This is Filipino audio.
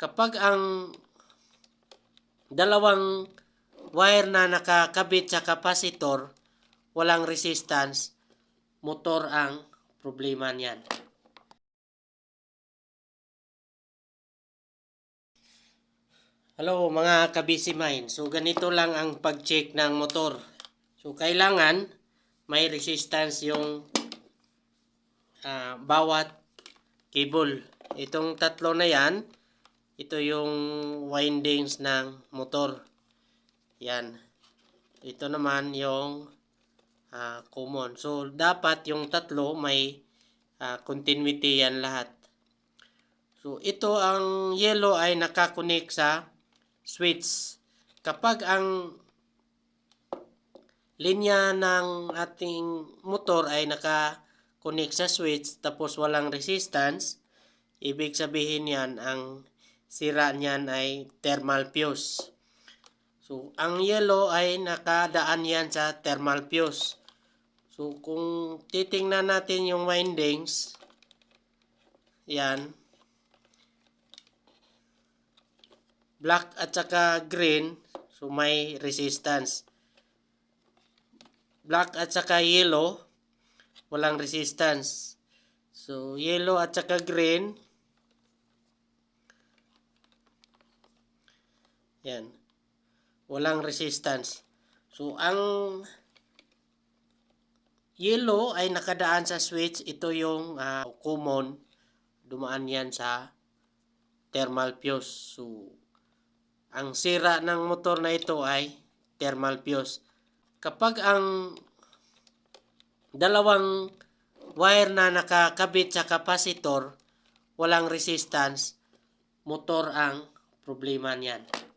kapag ang dalawang wire na nakakabit sa kapasitor, walang resistance, motor ang problema niyan. Hello mga kabisi mind. So ganito lang ang pag-check ng motor. So kailangan may resistance yung ah, bawat cable. Itong tatlo na yan, ito yung windings ng motor. Yan. Ito naman yung ah, common. So dapat yung tatlo may ah, continuity yan lahat. So ito ang yellow ay nakakonek sa switch. Kapag ang linya ng ating motor ay naka-connect sa switch tapos walang resistance, ibig sabihin yan ang sira niyan ay thermal fuse. So, ang yellow ay nakadaan yan sa thermal fuse. So, kung titingnan natin yung windings, yan, black at saka green, so may resistance. Black at saka yellow, walang resistance. So, yellow at saka green, yan, walang resistance. So, ang yellow ay nakadaan sa switch, ito yung ah, common, dumaan yan sa thermal fuse. So, ang sira ng motor na ito ay thermal fuse. Kapag ang dalawang wire na nakakabit sa kapasitor, walang resistance, motor ang problema niyan.